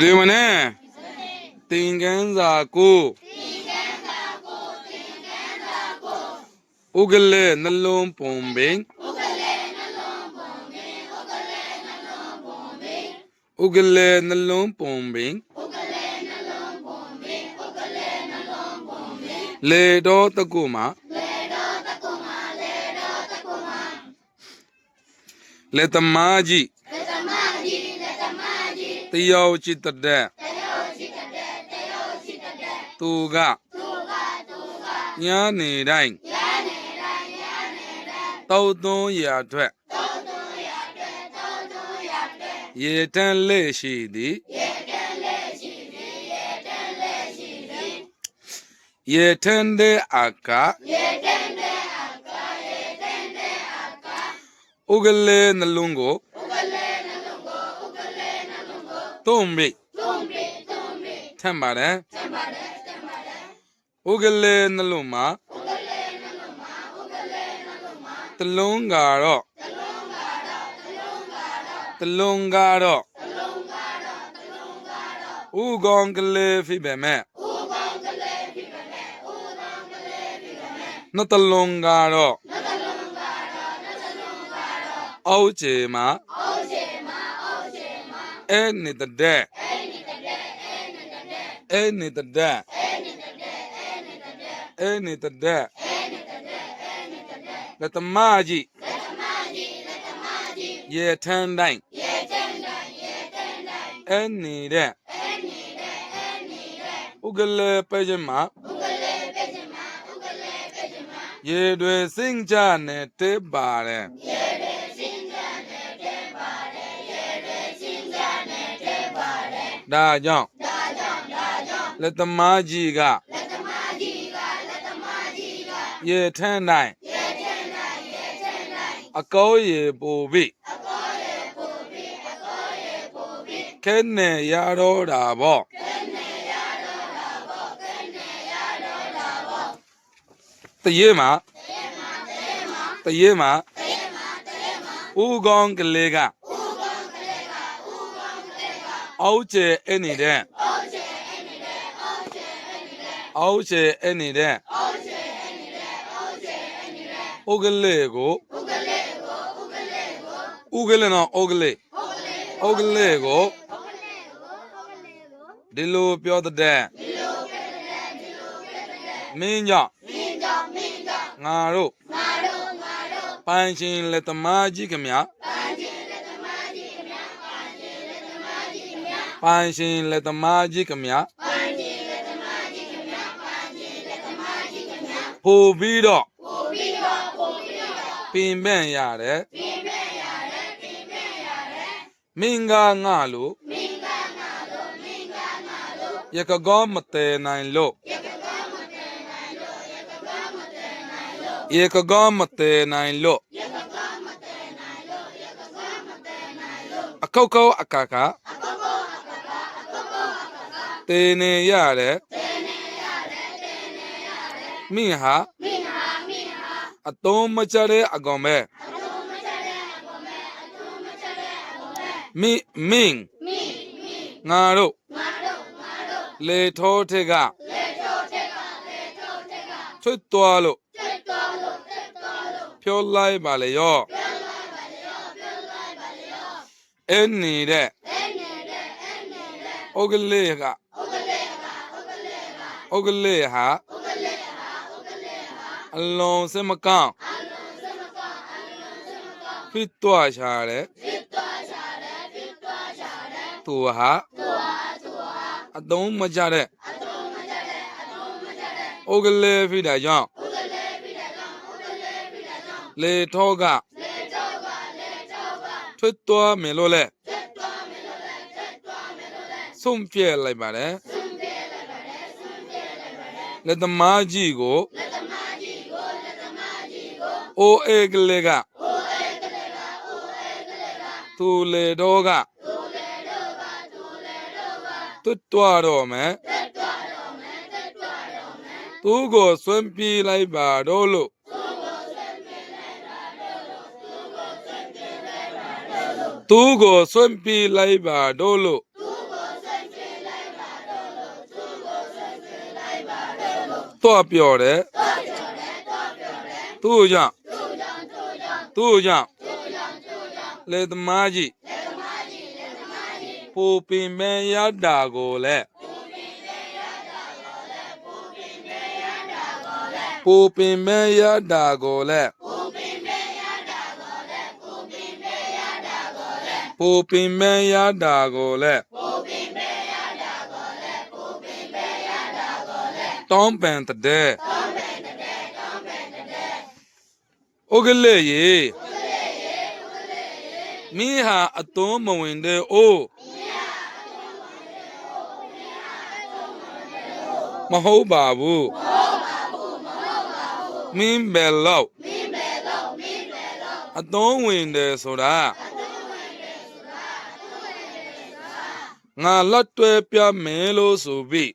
ပရိမနဲ့သင်္ကန်းစာကိုဥကလေနှလုံးပုံပင်ဥကလေနှလုံးပုံပင်ဥကလေနှလုံးပုံပင်ဥကလေနှလုံးပုံပင်ဥကလေနှလုံးပုံပင်ဥကလေနှလုံးပုံပင်လေတော်တကုမှာလေတော်တကုမှာလေတော်တကုမှာလေတမကြီးလေတမကြီးလေတမကြီး တယောจิตတဲ့တယောจิตတဲ့တယောจิตတဲ့သူကသူကသူကညာနေတိုင်းတောက်သွန်းရာအတွက်တောက်သွန်းရာအတွက်တောက်သွန်းရာအတွက်ရေတန်းလက်ရှိသည်ရေတန်းလက်ရှိသည်ရေတန်းလက်ရှိသည်ရေထန်းတဲ့အာကရေထန်းတဲ့အာကရေထန်းတဲ့အာကဥကလေနှလုံးကို လုံးကိုသုံးမိသုံးမိသုံးမိထမ်းပါတယ်ထမ်းပါတယ်ထမ်းပါတယ်ဥကလေနှလုံးမှာတလုံးကတော့တလုံးကတော့ဥကောင်ကလေးဖိပဲမဲ့နတလုံးကတော့အောက်ချေမှာအဲနေတဲ့တဲ့အဲနေတဲ့တဲ့အဲနေတဲ့တဲ့လက်သမားကြီးလက်သမားကြီးလက်သမားကြီးရေထန်းတိုင်းရေထန်း တိုင်းရေထန်းတိုင်းအဲနေတဲ့အဲနေတဲ့အဲနေတဲ့ဥ ဒါကြောင့်ဒါကြောင့်ဒါကြောင့်လက်သမားကြီးကလက်သမားကြီးကလက်သမားကြီးကရေထန်းတိုင်းအကောရေပိုပြီအကောရေပိုပြီအကောရေပိုပြီခဲနဲ့ရတော့တာပေါ့ခဲနဲ့ရတော့တာပေါ့ခဲနဲ့ရတော့တာပေါ့တရေမှာတရေမှာတရေမှာတရေမှာတရေမှာဦးကောင်းကလေးကဦးကောင်းကလေးကဦးကောင်းက လေးကအောက်ကျဲအဲ့နေတဲ့အောက်ကျဲအဲ့နေတဲ့အောက်ကျဲအဲ့နေတဲ့အောက်ကျဲအဲ့နေတဲ့အောက်ကျဲအဲ့နေတဲ့အောက်ကျဲအဲ့နေတဲ့ဥကလေးကိုဥကလေးနော်ဥကလေးဥကလေးကိုဒီလိုပြောတဲ့မင်းကြောင့်ငါတို့ပိုင်ရှင်လက်သမားကြီးခမပိုင်ရှ ပိုင်ရှင်လက်သမားကြီးခမပို့ပြီးတော့ပို့ပြီးတော့ပို့ပြီးတော့ပင်ပန့်ရတယ်ပင်ပန့်မင်္ဂငါလို့မင်္ဂငါလို့မင်္ဂငါလို့ယကကောမတဲနိုင်လို့ယကကောမတဲနိုင်လို့ယကကောမတဲနိုင်လို့ယကကောမတဲနိုင်လို့ယကကောမတဲနိုင်လို့ယကကောမတဲနိုင်လို့အခောက်ခောက်အကာကာအခောက်ခောက်အကာကာအခောက်ခောက်အကာကာ တေနေရတယ်တေနေရတယ်တေနေရတယ်မိဟာမိဟာမိဟာအတုံးမချတဲ့အကောင်ပဲမိမင်းမိမိငါတို့ငါတို့ငါတို့လေထောထက်ကလေထောထက်ကလေထောထက်ကထွတ်သွားလို့ထွတ်သွားလို့ထွတ်သွားလို့ဖြောလိုက်ပါလေရောဖြောလိုက်ပါလေရောဖြောလိုက်ပါလေရောအဲ့နေတဲ့အဲ့နေတဲ့အဲ့နေတဲ့ဩကလေးကဩကလေးကဩက လေးကဩကလေးဟာဩကလေးဟာဩကလေးဟာအလုံးစမကောင်းအလုံးစမကောင်းအလုံးစမကောင်းဖြစ်သွားရှာတယ်ဖြစ်သူဟာသူဟာသူဟာအသုံးမကျတဲ့အသုံးမကျတဲ့အသုံးမကျတဲ့ဩကလေးဖိတာကြောင့်ဩကလေးဖိတာကြောင့်ဩကလေးဖိတာကြောင့်လေထောကလေထောကလေထောကထွတ်သွားမယ်လို့လဲထွတ်သွားမယ်လို့လဲထွတ်သွားမယ်လို့လဲဆုံးပြဲလိုက်ပါတယ် လိုက်ပါတယ်လက်သမားကြီးကိုလက်သမားကြီးကိုလက်သမားကြီးကိုအိုအေကလေးကအိုအေကလေးကအိုအေကလေးကသူလေတော့ကတွတ်တွားတော့မယ်တွတ်တွားတော့မယ်တွတ်တွားတော့မယ်သူ့ကိုဆွမ်းပြေးလိုက်ပါတော့လို့သူ့ကိုဆွမ်းပြေးလိုက်ပါတော့လို့သူ့ကိုဆွမ်းပြေး တော့ပြောတယ်သူ့ကြောင့်သူ့ကြောင့်လေသမားကြီးပူပင်မဲရတာကိုလည်းပူပင်မဲရတာကိုလည်းပူပင်မဲရတာကိုလည်း တောင်းပန်တဲ့တောင်းပန်တဲ့တောင်းပန်တဲ့ဩကလေယေဩကလေယေဩကလေယေမင်းဟာအသွုံးမဝင်တဲ့အိုးမဟုတ်ပါဘူးမဟုတ်ပါဘူးမဟုတ်ပါဘူးမင်းဘယ်လောက်မင်းဘယ်လောက်မင်းဘယ်လောက်အသွုံးဝင်တယ်ဆိုတာငါလက်တွဲပြမယ်လို့ဆိုပြီး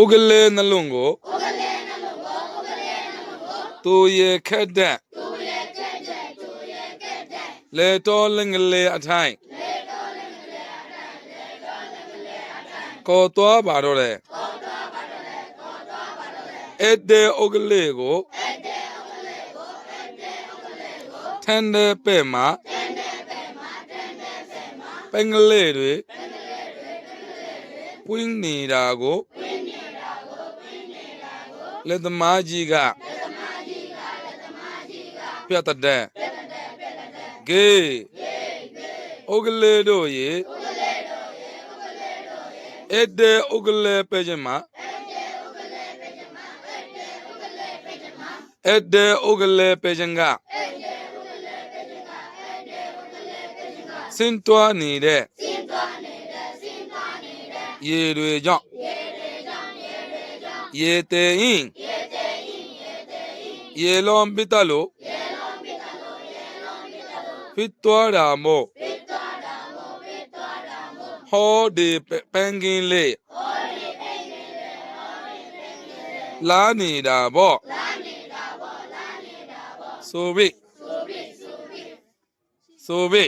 ဥကလေးနှလုံးကိုသူရဲ့ခက်တဲ့လေတော်လင်္ကလေးအထိုင်ကောတော်ပါတော့လေအဲ့တဲ့ဥကလေးကိုထန်တဲ့ပဲ့မှာပင်ကလေးတွေပွင်းနေတာကို လက်သမားကြီးကပြတ်တဲ့ဂေးဥကလေးတို့ရေအဲ့တဲ့ဥကလေးပဲချင်မှာအဲ့တဲ့ဥကလေးပဲချင်ကစင်တွားနေတဲ့ရေတွေကြောင့်ရေတဲရင်ရေလုံးပိတလို့ဖိတော်တာမို့ ဟောဒီပန်းကင်းလေးလာနေတာပေါ့ဆိုပြီဆိုပြီ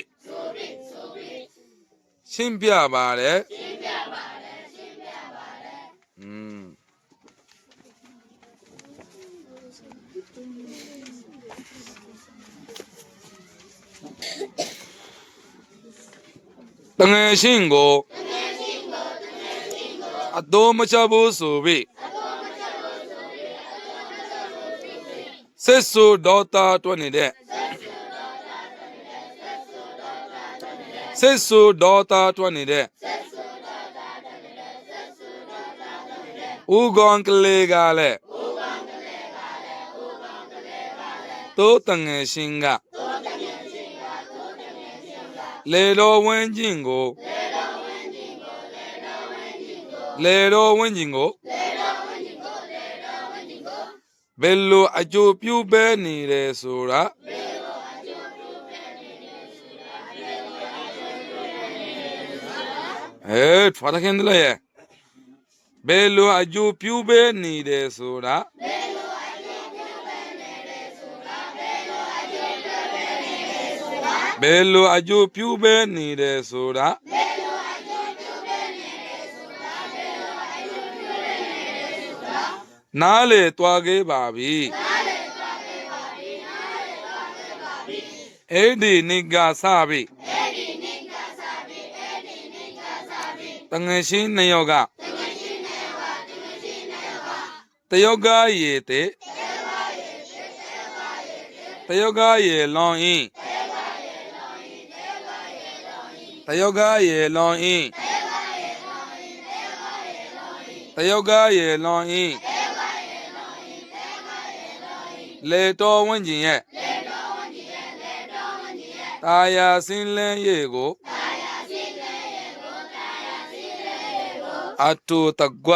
ရှင်းပြပါတယ်ရှင်းပြပါတယ်ရှင်းပြပါတယ်อืม တငယ်ရှင်းကိုအတော်မချဘူးဆိုပြီးဆက်ဆူဒေါတာတွန်းနေတဲ့ဆက်ဆူဒေါတာတွန်းနေတဲ့ဦးကောင်ကလေးကလည်းတိုးတငယ်ရှင်းက လေတော်ဝင်းကျင်ကိုလေတော်ဝင်းကျင်ကိုဘယ်လိုအကျိုးပြုပဲနေတယ်ဆိုတာအဲထွားတဲ့ခင်လေဘယ်လိုအကျိုးပြုပဲနေတယ်ဆိုတာဘယ် လိုအကျိုးပြုပဲနေတယ်ဆိုတာနားလေတွားခဲ့ပါပြီအဲ့ဒီနိကစပြီတငယ်ချင်းနှစ်ယောက်ကတယောက်ကရေတဲ့တယောက်ကရေလောင်းရင်တယောက်ကရေလောင်းရင်တ ယောက်ကရေလောင်းရင်လေတော်ဝင်းကျင်ရဲ့တာယာစင်းလဲရေကိုအတူတကွ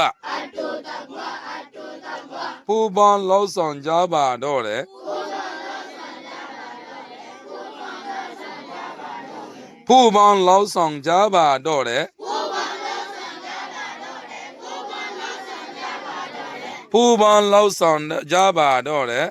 ပူပန်လောက်ဆောင်ကြပါတော့တယ် ပူပန်လောက်ဆောင်ကြပါတော့တယ်ပူပန်လောက်ဆောင်ကြပါတော့တယ်